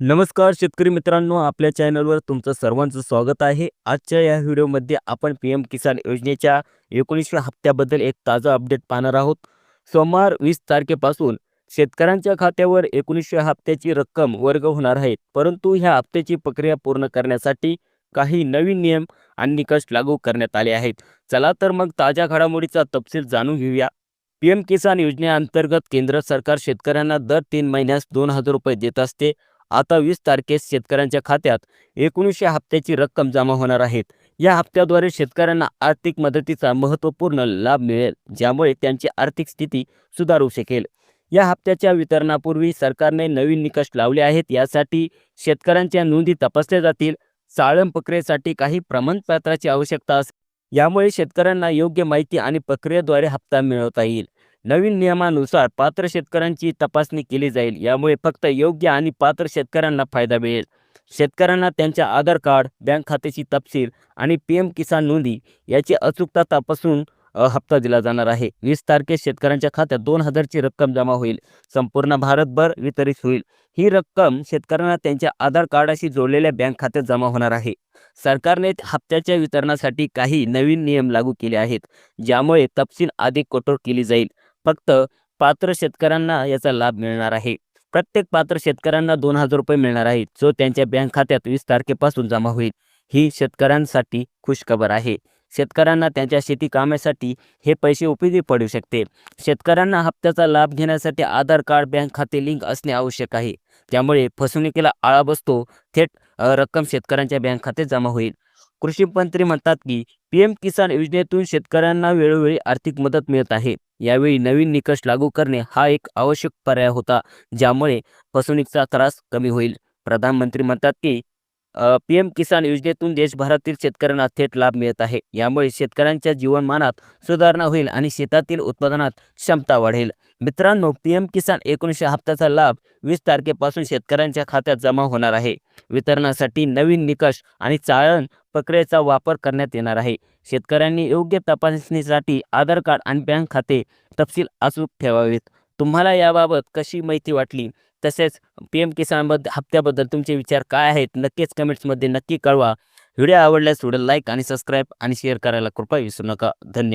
नमस्कार शेतकरी मित्रांनो आपल्या चॅनलवर तुमचं सर्वांचं स्वागत आहे. आजच्या या व्हिडिओमध्ये आपण पी एम किसान योजनेच्या एकोणीसव्या हप्त्याबद्दल एक ताजा अपडेट पाहणार आहोत. सोमवार वीस तारखेपासून शेतकऱ्यांच्या खात्यावर एकोणीसव्या हप्त्याची रक्कम वर्ग होणार आहे. परंतु ह्या हप्त्याची प्रक्रिया पूर्ण करण्यासाठी काही नवीन नियम आणि निकष लागू करण्यात आले आहेत. चला तर मग ताज्या घडामोडीचा तपशील जाणून घेऊया. पी एम किसान योजनेअंतर्गत केंद्र सरकार शेतकऱ्यांना दर तीन महिन्यास दोन हजार रुपये देत असते. आता वीस तारखेस शेतकऱ्यांच्या खात्यात एकोणीसशे हप्त्याची रक्कम जमा होणार आहेत. या हप्त्याद्वारे शेतकऱ्यांना आर्थिक मदतीचा महत्त्वपूर्ण लाभ मिळेल ज्यामुळे त्यांची आर्थिक स्थिती सुधारू शकेल. या हप्त्याच्या वितरणापूर्वी सरकारने नवीन निकष लावले आहेत. यासाठी शेतकऱ्यांच्या नोंदी तपासल्या जातील. चाळण प्रक्रियेसाठी काही प्रमाणपत्राची आवश्यकता असेल. यामुळे शेतकऱ्यांना योग्य माहिती आणि प्रक्रियेद्वारे हप्ता मिळवता येईल. नवीन नियमानुसार पात्र शेतकऱ्यांची तपासणी केली जाईल. यामुळे फक्त योग्य आणि पात्र शेतकऱ्यांना फायदा मिळेल. शेतकऱ्यांना त्यांच्या आधार कार्ड बँक खात्याची तपशील आणि पी एम किसान नोंदी याची अचूकता तपासून हप्ता दिला जाणार आहे. वीस तारखेस शेतकऱ्यांच्या खात्यात दोन हजारची रक्कम जमा होईल. संपूर्ण भारतभर वितरित होईल. ही रक्कम शेतकऱ्यांना त्यांच्या आधार कार्डाशी जोडलेल्या बँक खात्यात जमा होणार आहे. सरकारने हप्त्याच्या वितरणासाठी काही नवीन नियम लागू केले आहेत ज्यामुळे तपशील अधिक कठोर केली जाईल. फक्त पात्र शेतकऱ्यांना याचा लाभ मिळणार आहे. प्रत्येक पात्र शेतकऱ्यांना दोन हजार रुपये मिळणार आहेत जो त्यांच्या बँक खात्यात वीस तारखेपासून जमा होईल. ही शेतकऱ्यांसाठी खुशखबर आहे. शेतकऱ्यांना त्यांच्या शेती कामासाठी हे पैसे उपयोगी पडू शकते. शेतकऱ्यांना हप्त्याचा लाभ घेण्यासाठी आधार कार्ड बँक खाते लिंक असणे आवश्यक आहे. त्यामुळे फसवणुकीला आळा बसतो थेट रक्कम शेतकऱ्यांच्या बँक खात्यात जमा होईल. कृषी मंत्री म्हणतात की पी एम किसान योजनेतून शेतकऱ्यांना वेळोवेळी आर्थिक मदत मिळत आहे. यावेळी नवीन निकष लागू करणे हा एक आवश्यक पर्याय होता ज्यामुळे फसवणुकीचा त्रास कमी होईल. प्रधानमंत्री म्हणतात की पी एम किसान योजनेतून देशभरातील शेतकऱ्यांना थेट लाभ मिळत आहे. यामुळे शेतकऱ्यांच्या जीवनमानात सुधारणा होईल आणि शेतातील उत्पादनात क्षमता वाढेल. मित्रांनो पी एम किसान एकोणीसशे हप्त्याचा लाभ वीस तारखेपासून शेतकऱ्यांच्या खात्यात जमा होणार आहे. वितरणासाठी नवीन निकष आणि चाळण प्रक्रियेचा वापर करण्यात येणार आहे. शेतकऱ्यांनी योग्य तपासणीसाठी आधार कार्ड आणि बँक खाते तपशील अचूक ठेवावेत. तुम्हाला याबाबत कशी माहिती वाटली? तसेच पी एम किसानबद्दल हप्त्याबद्दल तुमचे विचार काय आहेत? नक्कीच कमेंट्समध्ये नक्की कळवा. व्हिडिओ आवडल्यास व्हिडिओ लाईक आणि सबस्क्राईब आणि शेअर करायला कृपया विसरू नका. धन्यवाद.